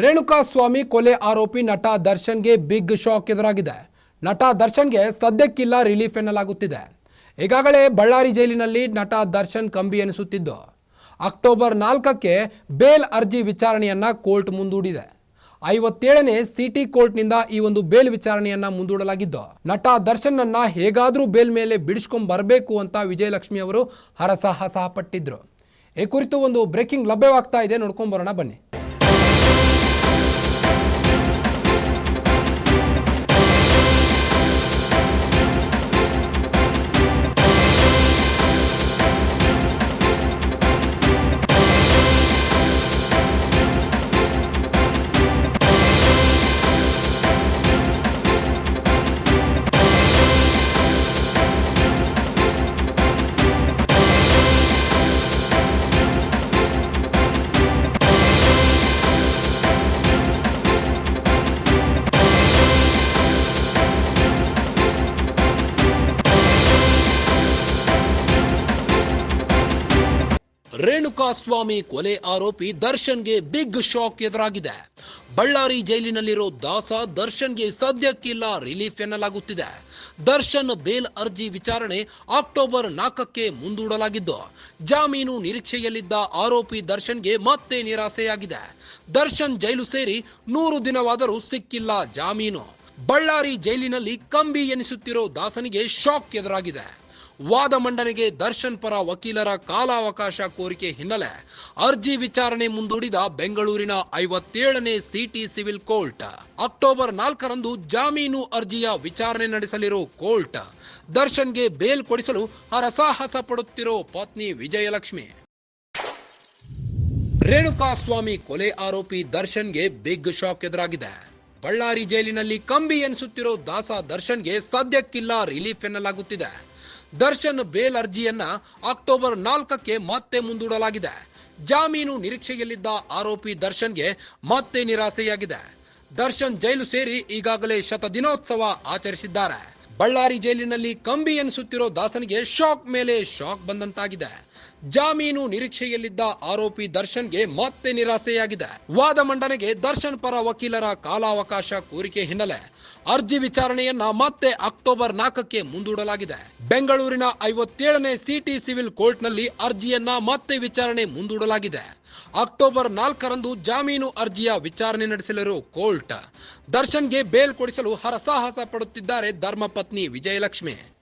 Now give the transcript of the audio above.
ರೇಣುಕಾ ಸ್ವಾಮಿ ಕೊಲೆ ಆರೋಪಿ ನಟ ದರ್ಶನ್ಗೆ ಬಿಗ್ ಶಾಕ್ ಎದುರಾಗಿದೆ. ನಟ ದರ್ಶನ್ಗೆ ಸದ್ಯಕ್ಕಿಲ್ಲ ರಿಲೀಫ್ ಎನ್ನಲಾಗುತ್ತಿದೆ. ಈಗಾಗಲೇ ಬಳ್ಳಾರಿ ಜೈಲಿನಲ್ಲಿ ನಟ ದರ್ಶನ್ ಕಂಬಿ ಎನಿಸುತ್ತಿದ್ದು. ಅಕ್ಟೋಬರ್ ನಾಲ್ಕಕ್ಕೆ ಬೇಲ್ ಅರ್ಜಿ ವಿಚಾರಣೆಯನ್ನ ಕೋರ್ಟ್ ಮುಂದೂಡಿದೆ. ಐವತ್ತೇಳನೇ ಸಿಟಿ ಕೋರ್ಟ್ನಿಂದ ಈ ಒಂದು ಬೇಲ್ ವಿಚಾರಣೆಯನ್ನ ಮುಂದೂಡಲಾಗಿದ್ದು, ನಟ ದರ್ಶನ್ನನ್ನ ಹೇಗಾದರೂ ಬೇಲ್ ಮೇಲೆ ಬಿಡಿಸ್ಕೊಂಡ್ ಬರಬೇಕು ಅಂತ ವಿಜಯಲಕ್ಷ್ಮಿ ಅವರು ಹರಸಾಹಸ ಪಟ್ಟಿದ್ರು. ಈ ಕುರಿತು ಒಂದು ಬ್ರೇಕಿಂಗ್ ಲಭ್ಯವಾಗ್ತಾ ಇದೆ, ನೋಡ್ಕೊಂಡ್ ಬರೋಣ ಬನ್ನಿ. ರೇಣುಕಾ ಸ್ವಾಮಿ ಕೊಲೆ ಆರೋಪಿ ದರ್ಶನ್ಗೆ ಬಿಗ್ ಶಾಕ್ ಎದುರಾಗಿದೆ. ಬಳ್ಳಾರಿ ಜೈಲಿನಲ್ಲಿರೋ ದಾಸ ದರ್ಶನ್ಗೆ ಸದ್ಯಕ್ಕಿಲ್ಲ ರಿಲೀಫ್ ಎನ್ನಲಾಗುತ್ತಿದೆ. ದರ್ಶನ್ ಬೇಲ್ ಅರ್ಜಿ ವಿಚಾರಣೆ ಅಕ್ಟೋಬರ್ ನಾಲ್ಕಕ್ಕೆ ಮುಂದೂಡಲಾಗಿದ್ದು, ಜಾಮೀನು ನಿರೀಕ್ಷೆಯಲ್ಲಿದ್ದ ಆರೋಪಿ ದರ್ಶನ್ಗೆ ಮತ್ತೆ ನಿರಾಸೆಯಾಗಿದೆ. ದರ್ಶನ್ ಜೈಲು ಸೇರಿ ನೂರು ದಿನವಾದರೂ ಸಿಕ್ಕಿಲ್ಲ ಜಾಮೀನು. ಬಳ್ಳಾರಿ ಜೈಲಿನಲ್ಲಿ ಕಂಬಿ ಎನಿಸುತ್ತಿರೋ ದಾಸನಿಗೆ ಶಾಕ್ ಎದುರಾಗಿದೆ. ವಾದ ಮಂಡನೆಗೆ ದರ್ಶನ್ ಪರ ವಕೀಲರ ಕಾಲಾವಕಾಶ ಕೋರಿಕೆ ಹಿನ್ನೆಲೆ ಅರ್ಜಿ ವಿಚಾರಣೆ ಮುಂದೂಡಿದ ಬೆಂಗಳೂರಿನ ಐವತ್ತೇಳನೇ ಸಿಟಿ ಸಿವಿಲ್ ಕೋರ್ಟ್. ಅಕ್ಟೋಬರ್ ನಾಲ್ಕರಂದು ಜಾಮೀನು ಅರ್ಜಿಯ ವಿಚಾರಣೆ ನಡೆಸಲಿರೋ ಕೋರ್ಟ್ ದರ್ಶನ್ಗೆ ಬೇಲ್ ಕೊಡಿಸಲು ಹರಸಾಹಸ ಪಡುತ್ತಿರೋ ಪತ್ನಿ ವಿಜಯಲಕ್ಷ್ಮಿ. ರೇಣುಕಾಸ್ವಾಮಿ ಕೊಲೆ ಆರೋಪಿ ದರ್ಶನ್ಗೆ ಬಿಗ್ ಶಾಕ್ ಎದುರಾಗಿದೆ. ಬಳ್ಳಾರಿ ಜೈಲಿನಲ್ಲಿ ಕಂಬಿ ಎನಿಸುತ್ತಿರೋ ದಾಸ ದರ್ಶನ್ಗೆ ಸದ್ಯಕ್ಕಿಲ್ಲ ರಿಲೀಫ್ ಎನ್ನಲಾಗುತ್ತಿದೆ. ದರ್ಶನ್ ಬೇಲ್ ಅರ್ಜಿಯನ್ನ ಅಕ್ಟೋಬರ್ ನಾಲ್ಕಕ್ಕೆ ಮತ್ತೆ ಮುಂದೂಡಲಾಗಿದೆ. ಜಾಮೀನು ನಿರೀಕ್ಷೆಯಲ್ಲಿದ್ದ ಆರೋಪಿ ದರ್ಶನ್ಗೆ ಮತ್ತೆ ನಿರಾಸೆಯಾಗಿದೆ. ದರ್ಶನ್ ಜೈಲು ಸೇರಿ ಈಗಾಗಲೇ ಶತದಿನೋತ್ಸವ ಆಚರಿಸಿದ್ದಾರೆ. ಬಳ್ಳಾರಿ ಜೈಲಿನಲ್ಲಿ ಕಂಬಿ ಎನಿಸುತ್ತಿರೋ ದಾಸನಿಗೆ ಶಾಕ್ ಮೇಲೆ ಶಾಕ್ ಬಂದಂತಾಗಿದೆ. ಜಾಮೀನು ನಿರೀಕ್ಷೆಯಲ್ಲಿದ್ದ ಆರೋಪಿ ದರ್ಶನ್ಗೆ ಮತ್ತೆ ನಿರಾಸೆಯಾಗಿದೆ. ವಾದ ಮಂಡನೆಗೆ ದರ್ಶನ್ ಪರ ವಕೀಲರ ಕಾಲಾವಕಾಶ ಕೋರಿಕೆ ಹಿನ್ನೆಲೆ ಅರ್ಜಿ ವಿಚಾರಣೆಯನ್ನ ಮತ್ತೆ ಅಕ್ಟೋಬರ್ ನಾಲ್ಕಕ್ಕೆ ಮುಂದೂಡಲಾಗಿದೆ. ಬೆಂಗಳೂರಿನ ಐವತ್ತೇಳನೇ ಸಿಟಿ ಸಿವಿಲ್ ಕೋರ್ಟ್ನಲ್ಲಿ ಅರ್ಜಿಯನ್ನ ಮತ್ತೆ ವಿಚಾರಣೆ ಮುಂದೂಡಲಾಗಿದೆ. ಅಕ್ಟೋಬರ್ ನಾಲ್ಕರಂದು ಜಾಮೀನು ಅರ್ಜಿಯ ವಿಚಾರಣೆ ನಡೆಸಲಿರುವ ಕೋರ್ಟ್ ದರ್ಶನ್ಗೆ ಬೇಲ್ ಕೊಡಿಸಲು ಹರಸಾಹಸ ಪಡುತ್ತಿದ್ದಾರೆ ಧರ್ಮಪತ್ನಿ ವಿಜಯಲಕ್ಷ್ಮಿ.